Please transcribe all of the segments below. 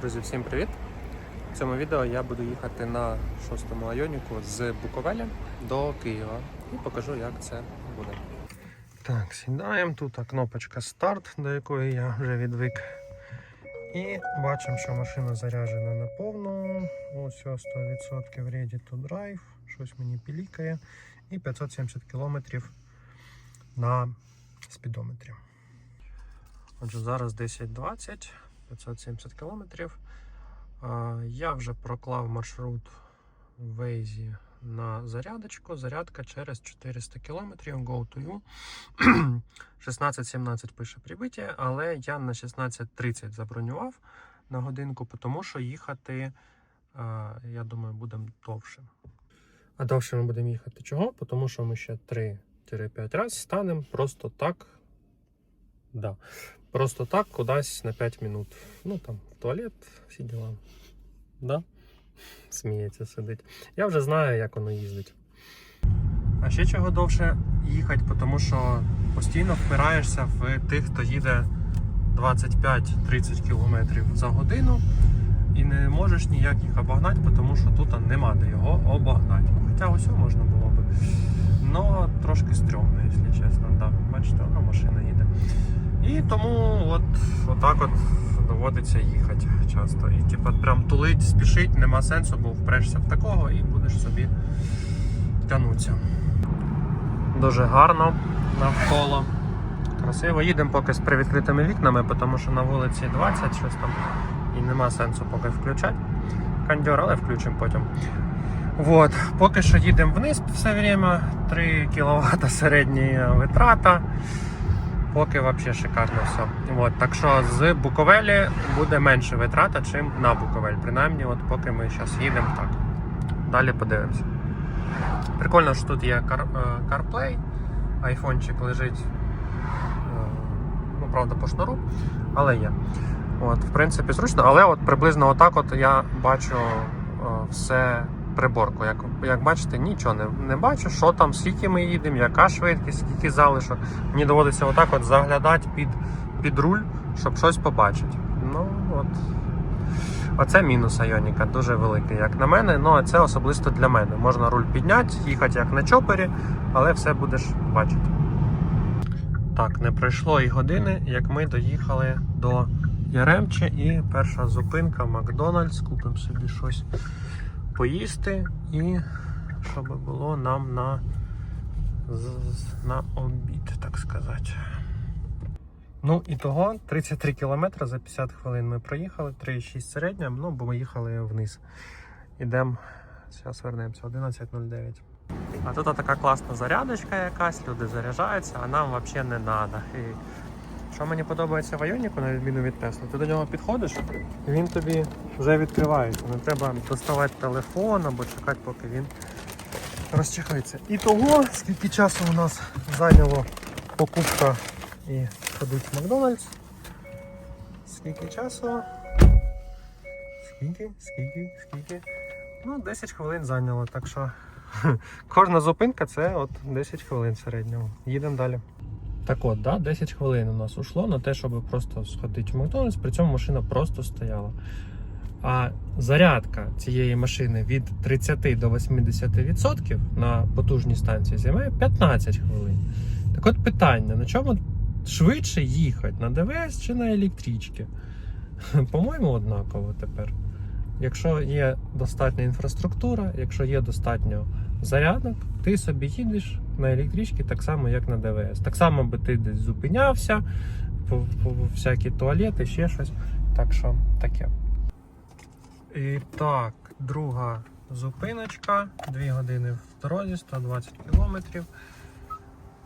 Друзі, всім привіт! В цьому відео я буду їхати на шостому айоніку з Буковеля до Києва і покажу, як це буде. Так, сідаємо. Тут кнопочка старт, до якої я вже відвик. І бачимо, що машина заряджена на повну. Ось 100% ready to drive. Щось мені пілікає. І 570 км на спідометрі. Отже, зараз 10.20, 570 кілометрів. Я вже проклав маршрут в Waze на зарядочку. Зарядка через 400 кілометрів. Go to you. 16.17 пише прибиття, але я на 16.30 забронював на годинку, тому що їхати, я думаю, будемо довше. А довше ми будемо їхати чого? Тому що ми ще 3-5 разів станемо просто так. Да. Просто так кудись на 5 минут. Ну там в туалет, всі діла. Да? Сміється, сидить. Я вже знаю, як воно їздить. А ще чого довше їхати, тому що постійно впираєшся в тих, хто їде 25-30 км за годину і не можеш ніяк їх обогнати, тому що тут нема де його обогнати. Хоча ось можна було би. Но трошки стрьомно, якщо чесно. Да. Бачите, вона машина їде. І тому от, отак от доводиться їхати часто. І типу, прям тулить, спішить, нема сенсу, бо впрешся в такого і будеш собі тянутися. Дуже гарно навколо. Красиво. Їдемо поки з привідкритими вікнами, тому що на вулиці 20 щось там і нема сенсу поки включати. Кондьор, але включимо потім. Вот. Поки що їдемо вниз все время. 3 кВт середня витрата. Поки взагалі шикарно все. От, так що з Буковелі буде менше витрата, ніж на Буковель. Принаймні, от поки ми зараз їдемо так. Далі подивимося. Прикольно, що тут є е, CarPlay, айфончик лежить, е, ну, правда, по шнуру, але є. От, в принципі, зручно, але от приблизно отак от я бачу е, все приборку. Як, як бачите, нічого не, не бачу, що там, скільки ми їдемо, яка швидкість, скільки залишок. Мені доводиться отак от заглядати під, під руль, щоб щось побачити. Ну, от. Оце мінус Айоніка, дуже великий, як на мене. Ну, а це особисто для мене. Можна руль підняти, їхати як на чопері, але все будеш бачити. Так, не пройшло і години, як ми доїхали до Яремче, і перша зупинка Макдональдс. Купимо собі щось поїсти і щоб було нам на, на обід, так сказати. Ну і того 33 кілометри за 50 хвилин ми проїхали, 3,6 середня, ну бо ми їхали вниз. Ідемо, зараз вернемося, 11.09. А тут така класна зарядочка якась, люди заряджаються, а нам взагалі не треба. Що мені подобається в Айоніку, на відміну від Тесла, ти до нього підходиш, і він тобі вже відкривається. Не треба доставати телефон або чекати, поки він розчехається. І того, скільки часу у нас зайняло покупка і ходить в Макдональдс. Скільки часу? Скільки, скільки, скільки? Ну, 10 хвилин зайняло, так що кожна зупинка це от 10 хвилин середньому. Їдемо далі. Так от, да, 10 хвилин у нас ушло на те, щоб просто сходити в Макдональдс, при цьому машина просто стояла. А зарядка цієї машини від 30 до 80% на потужній станції займає 15 хвилин. Так от питання: на чому швидше їхати? На ДВС чи на електричці? По-моєму, однаково тепер. Якщо є достатня інфраструктура, якщо є достатньо зарядок, ти собі їдеш на електричці так само, як на ДВС. Так само би ти десь зупинявся, всякі туалети, ще щось. Так що таке. І так, друга зупиночка, 2 години в дорозі, 120 кілометрів.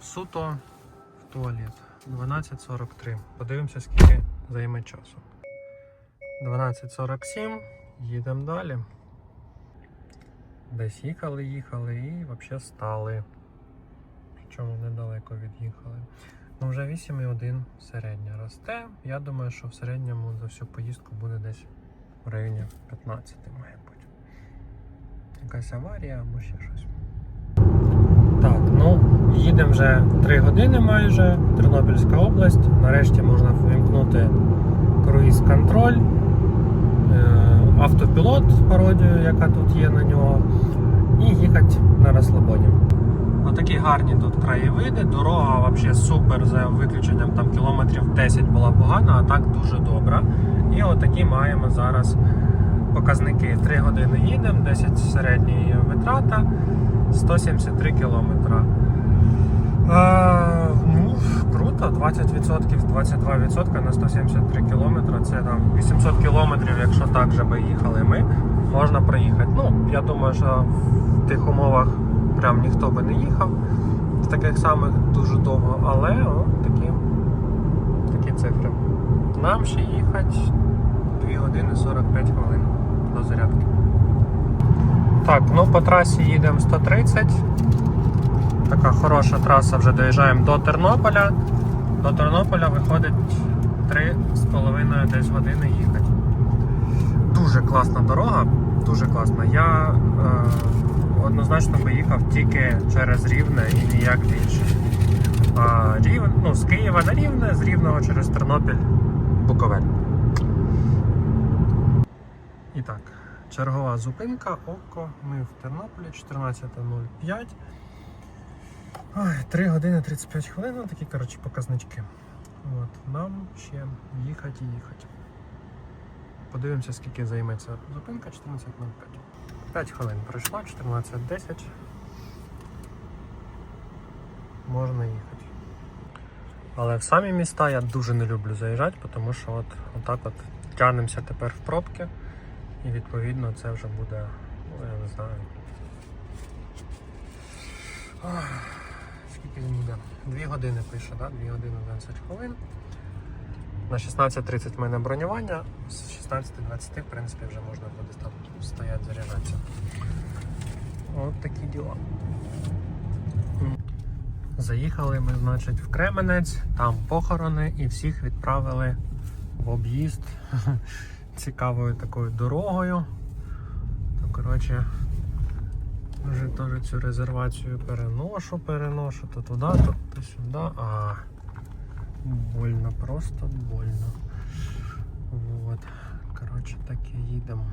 Суто в туалет. 12.43. Подивимося, скільки займе часу. 12.47. Їдемо далі. Десь їхали, їхали і взагалі стали. Причому недалеко від'їхали. Ну вже 8,1 середня росте. Я думаю, що в середньому за всю поїздку буде десь в районі 15, має бути. Якась аварія або ще щось. Так, ну їдемо вже 3 години майже. Тернопільська область. Нарешті можна вимкнути круїз-контроль. автопілот пародію, яка тут є на нього, і їхати на розслабоні. Отакі гарні тут краєвиди. Дорога взагалі супер, за виключенням там кілометрів 10 була погана, а так дуже добра. І отакі маємо зараз показники. 3 години їдемо, 10 середньої витрата, 173 кілометра. Е, ну, круто, 20%, 22% на 173 кілометри. Це там 800 кілометрів, якщо так же би їхали ми, можна проїхати. Ну, я думаю, що в тих умовах прям ніхто би не їхав в таких самих дуже довго, але о, такі, такі цифри. Нам ще їхати 2 години 45 хвилин до зарядки. Так, ну по трасі їдемо 130. Така хороша траса, вже доїжджаємо до Тернополя. До Тернополя виходить 3,5 десь години їхати. Дуже класна дорога, дуже класна. Я е, однозначно би їхав тільки через Рівне і ніяк більше. А, Рівне, ну, з Києва на Рівне, з Рівного через Тернопіль, Буковель. І так, чергова зупинка, око. Ми в Тернополі 14.05. Ой, 3 години 35 хвилин, ну, такі коротше, показнички. От, нам ще їхати і їхати. Подивимося, скільки займеться зупинка 14.05. 5 хвилин пройшло, 14.10. Можна їхати. Але в самі міста я дуже не люблю заїжджати, тому що от, отак от тягнемося тепер в пробки. І відповідно це вже буде, ну я не знаю. Ах, Скільки він буде? 2 години пише, так? 2 години 11 хвилин. На 16.30 в мене бронювання, з 16.20 в принципі вже можна буде там стояти заряджатися. От такі діла. Заїхали ми, значить, в Кременець, там похорони і всіх відправили в об'їзд цікавою такою дорогою. То, коротше, вже теж цю резервацію переношу, переношу, то туди, то, то сюди. А, больно, просто больно. Вот. Коротше, так і їдемо.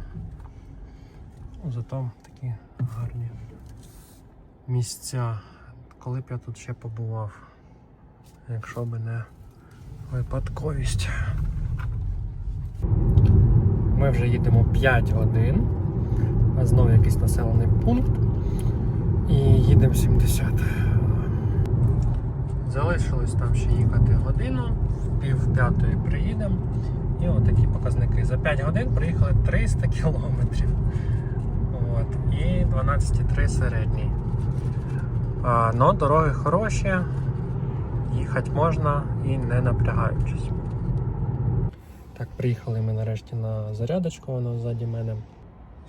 Ну, Зато такі гарні місця. Коли б я тут ще побував, якщо б не випадковість. Ми вже їдемо 5 годин, а знову якийсь населений пункт. І їдемо 70. Залишилось там ще їхати годину, пів п'ятої приїдемо. І отакі показники. За 5 годин приїхали 300 кілометрів. От. І 12,3 середній. А, но дороги хороші, їхати можна і не напрягаючись. Так, приїхали ми нарешті на зарядочку, воно ззаді мене.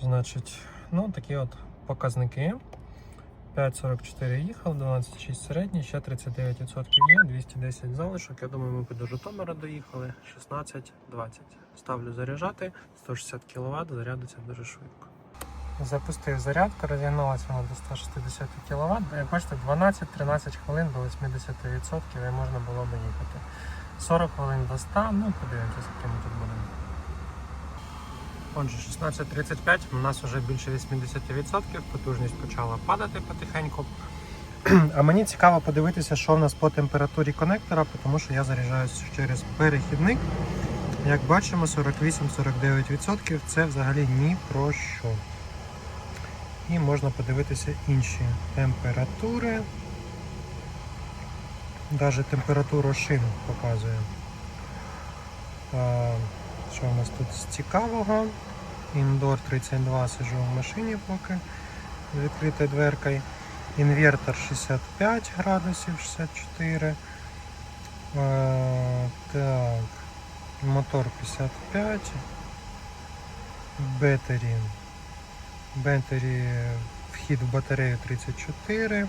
Значить, ну такі от показники. 5,44 їхав, 12,6 середній, ще 39% є, 210 залишок. Я думаю, ми до Житомира доїхали. 16,20. Ставлю заряджати, 160 кВт, зарядиться дуже швидко. Запустив зарядку, розігналася вона до 160 кВт. Бачите, 12-13 хвилин до 80% і можна було би їхати. 40 хвилин до 100, ну подивимося, ми тут будемо. Отже, 16.35, у нас вже більше 80%, потужність почала падати потихеньку. А мені цікаво подивитися, що в нас по температурі конектора, тому що я заряджаюся через перехідник. Як бачимо, 48-49% це взагалі ні про що. І можна подивитися інші температури. Навіть температуру шин показує. Що у нас тут з цікавого? Індор 32 сижу в машині поки з відкритою дверкою. Інвертор 65 градусів 64. А, так. Мотор 55. Бетері. Бетері вхід в батарею 34.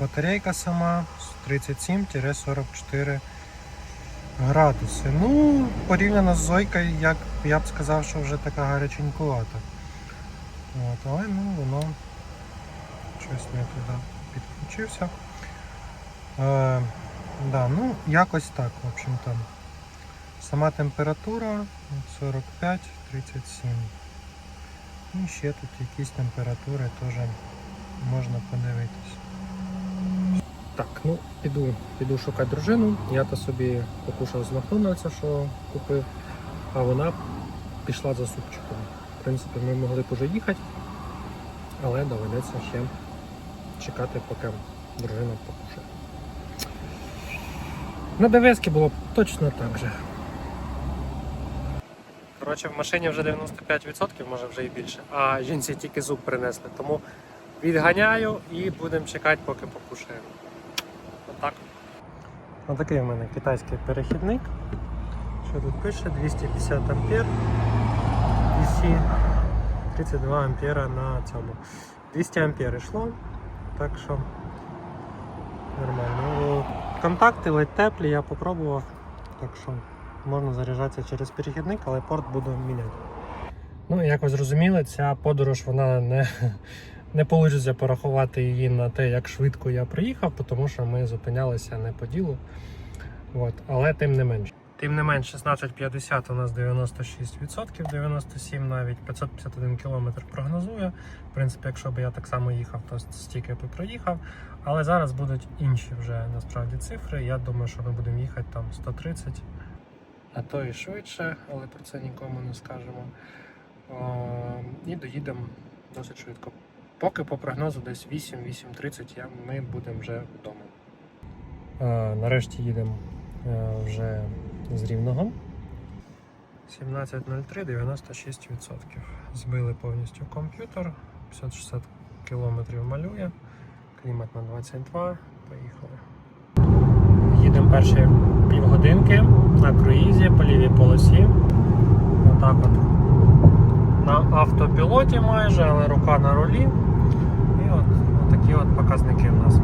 Батарейка сама 37-44 градуси. Ну, порівняно з Зойкою, як я б сказав, що вже така гаряченькувата. От, але ну воно щось не туди підключився. Е, да, ну, якось так, в общем-то. Сама температура 45-37. І ще тут якісь температури теж можна подивитись. Так, ну піду, піду шукати дружину. Я то собі покушав з Макдональдса, що купив, а вона пішла за супчиком. В принципі, ми могли б уже їхати, але доведеться ще чекати, поки дружина покушає. На ДВС було б точно так же. Коротше, в машині вже 95%, може вже і більше, а жінці тільки зуб принесли. Тому відганяю і будемо чекати, поки покушаємо. Отак. Отакий в мене китайський перехідник. Що тут пише? 250 ампер. DC 32 ампера на цьому. 200 ампер йшло, так що нормально. Ну, Контакти ледь теплі, я попробував, так що можна заряджатися через перехідник, але порт буду міняти. Ну, як ви зрозуміли, ця подорож вона не, не вийде порахувати її на те, як швидко я приїхав, тому що ми зупинялися не по ділу. От, але тим не менш. Тим не менш, 1650 у нас 96%, 97 навіть 551 км прогнозує. В принципі, якщо б я так само їхав, то стільки б і проїхав. Але зараз будуть інші вже насправді цифри. Я думаю, що ми будемо їхати там 130, а то і швидше, але про це нікому не скажемо. О, і доїдемо досить швидко. Поки по прогнозу десь 8-8.30 ми будемо вже вдома. А, нарешті їдемо е, вже з Рівного. 17.03, 96%. Збили повністю комп'ютер, 560 км малює, клімат на 22, поїхали. Їдемо перші півгодинки на круїзі по лівій полосі. Отак от. На автопілоті майже, але рука на рулі. Такі от показники в нас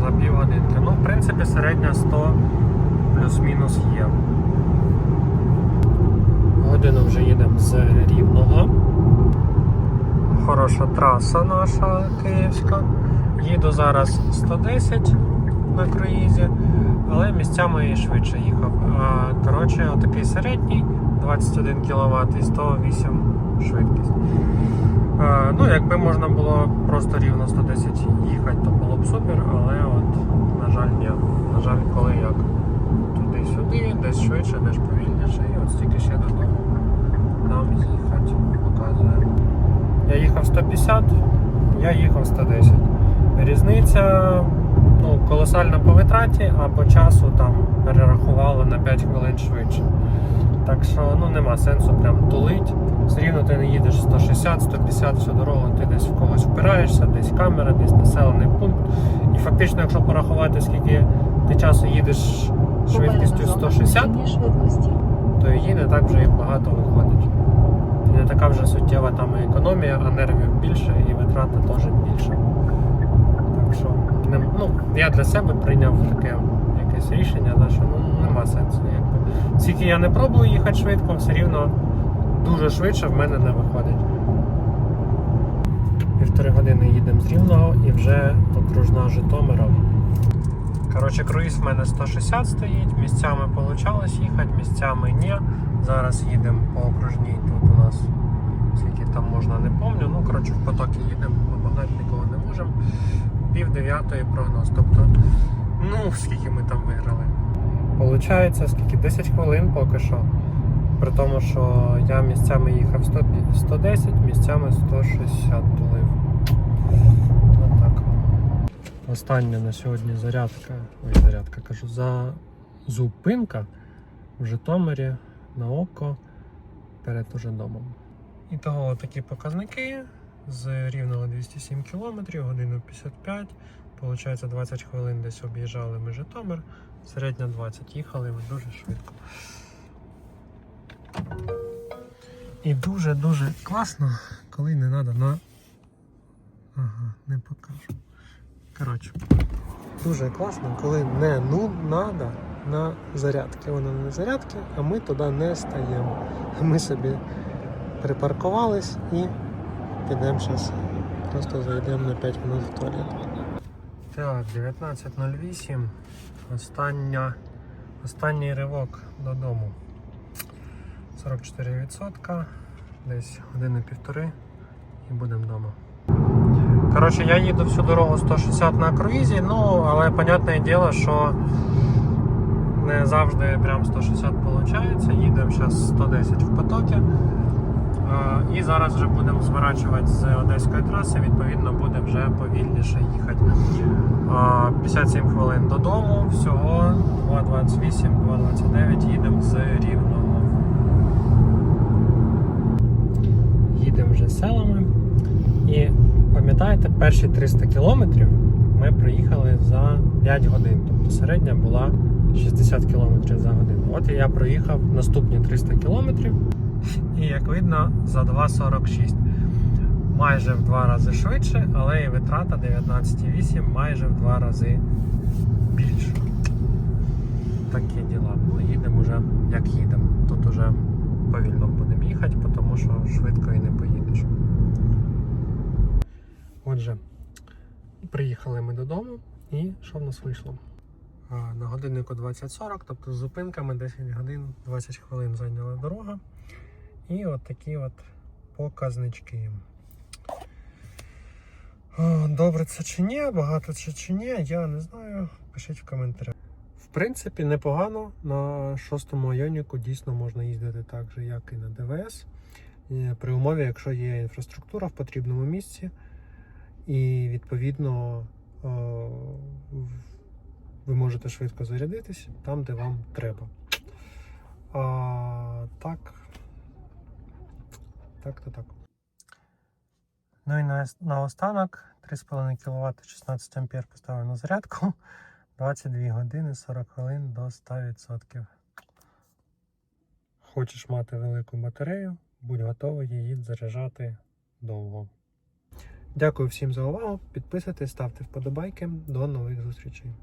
за півгодинки. Ну, в принципі, середня 100 плюс-мінус є. Годину вже їдемо з Рівного. Хороша траса наша київська. Їду зараз 110 на круїзі, але місцями і швидше їхав. Коротше, отакий середній 21 кВт і 108 швидкість. А, Ну, якби можна було просто рівно 110 їхати, то було б супер, але от, на жаль, ні. На жаль, коли як. Туди-сюди, десь швидше, десь повільніше, і от стільки ще додому нам їхати показує. Я їхав 150, я їхав 110. Різниця ну, колосальна по витраті, а по часу там перерахували на 5 хвилин швидше. Так що ну, нема сенсу прям тулить. Все рівно ти не їдеш 160-150 всю дорогу, ти десь в когось впираєшся, десь камера, десь населений пункт. І фактично, якщо порахувати, скільки ти часу їдеш швидкістю 160, то її не так вже і багато виходить. І не така вже суттєва там і економія, а нервів більше і витрата теж більше. Так що ну, я для себе прийняв таке якесь рішення, да, що ну, нема сенсу. Якби. Скільки я не пробую їхати швидко, все рівно дуже швидше в мене не виходить. Півтори години їдемо з Рівного і вже окружна Житомиром. Коротше, круїз в мене 160 стоїть, місцями вийшло їхати, місцями ні. Зараз їдемо по окружній. Тут у нас скільки там можна, не пам'ятаю. Ну, коротше, в потоки їдемо, обогнати нікого не можемо. Пів дев'ятої прогноз. Тобто, ну, скільки ми там виграли. Получається, скільки? 10 хвилин поки що. При тому, що я місцями їхав 100, 110, місцями 160 тулив. Отак. Остання на сьогодні зарядка. Ой, зарядка кажу, за зупинка в Житомирі на око перед уже домом. І такі показники. З рівного 207 км, годину 55. Получається 20 хвилин десь об'їжджали ми Житомир. Середня 20 їхали ми дуже швидко. І дуже-дуже класно, коли не треба на. Ага, не покажу. Коротше, дуже класно, коли не ну надо на зарядки. Воно не зарядки, а ми туди не стаємо. Ми собі припаркувались і підемо зараз. Просто зайдемо на 5 минут в туалет. Так, 19.08. Остання, Останній ривок додому. 44%, десь години-півтори і будемо вдома. Коротше, я їду всю дорогу 160 на круїзі, ну, але понятне діло, що не завжди прям 160 виходить. Їдемо зараз 110 в потокі. Е, І зараз вже будемо зворачувати з одеської траси, відповідно, буде вже повільніше їхати. Е, 57 хвилин додому, всього 2.28, 2.29 їдемо з Рівного. Їдемо вже селами. І пам'ятаєте, перші 300 кілометрів ми проїхали за 5 годин. Тобто середня була 60 кілометрів за годину. От і я проїхав наступні 300 кілометрів. І як видно, за 2.46. Майже в два рази швидше, але і витрата 19,8 майже в два рази більше. Такі діла. Ну, їдемо вже як їдемо. Тут уже повільно будемо їхати, тому що швидко і не поїдеш. Отже, приїхали ми додому, і що в нас вийшло? На годиннику 20.40, тобто з зупинками 10 годин 20 хвилин зайняла дорога. І от такі от показнички. Добре це чи ні, багато це чи ні, я не знаю. Пишіть в коментарях. В принципі, непогано. На шостому айоніку дійсно можна їздити так же, як і на ДВС. Е, При умові, якщо є інфраструктура в потрібному місці, і відповідно е, ви можете швидко зарядитись там, де вам треба. А, так. Так то так. Ну і на, наостанок 3,5 кВт 16 А поставив на зарядку. 22 години 40 хвилин до 100%. Хочеш мати велику батарею, будь готовий її заряджати довго. Дякую всім за увагу. Підписуйтесь, ставте вподобайки. До нових зустрічей.